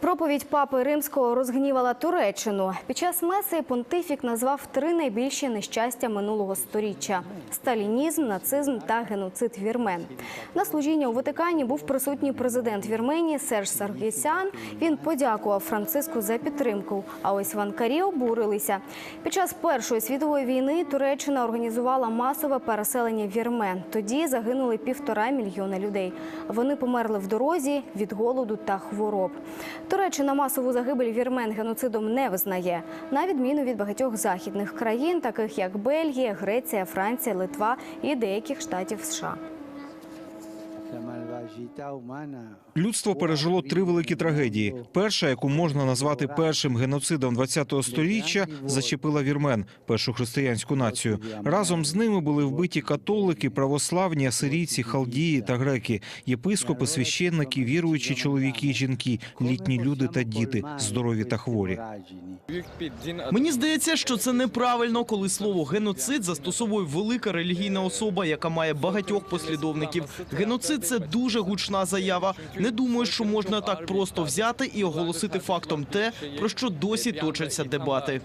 Проповідь папи римського розгнівала Туреччину. Під час меси понтифік назвав три найбільші нещастя минулого сторіччя: сталінізм, нацизм та геноцид вірмен. На служіння у Ватикані був присутній президент Вірменії Серж Саргісян. Він подякував Франциску за підтримку. А ось ванкарі обурилися. Під час Першої світової війни Туреччина організувала масове переселення вірмен. Тоді загинули півтора мільйона людей. Вони померли в дорозі від голоду та хвороб. Туреччина масову загибель вірмен геноцидом не визнає, на відміну від багатьох західних країн, таких як Бельгія, Греція, Франція, Литва і деяких штатів США. Людство пережило три великі трагедії. Перша, яку можна назвати першим геноцидом ХХ століття, зачепила вірмен, першу християнську націю. Разом з ними були вбиті католики, православні, асирійці, халдії та греки, єпископи, священники, віруючі чоловіки, і жінки, літні люди та діти, здорові та хворі. Мені здається, що це неправильно, коли слово геноцид застосовує велика релігійна особа, яка має багатьох послідовників. Геноцид це дуже гучна заява. Не думаю, що можна так просто взяти і оголосити фактом те, про що досі точаться дебати.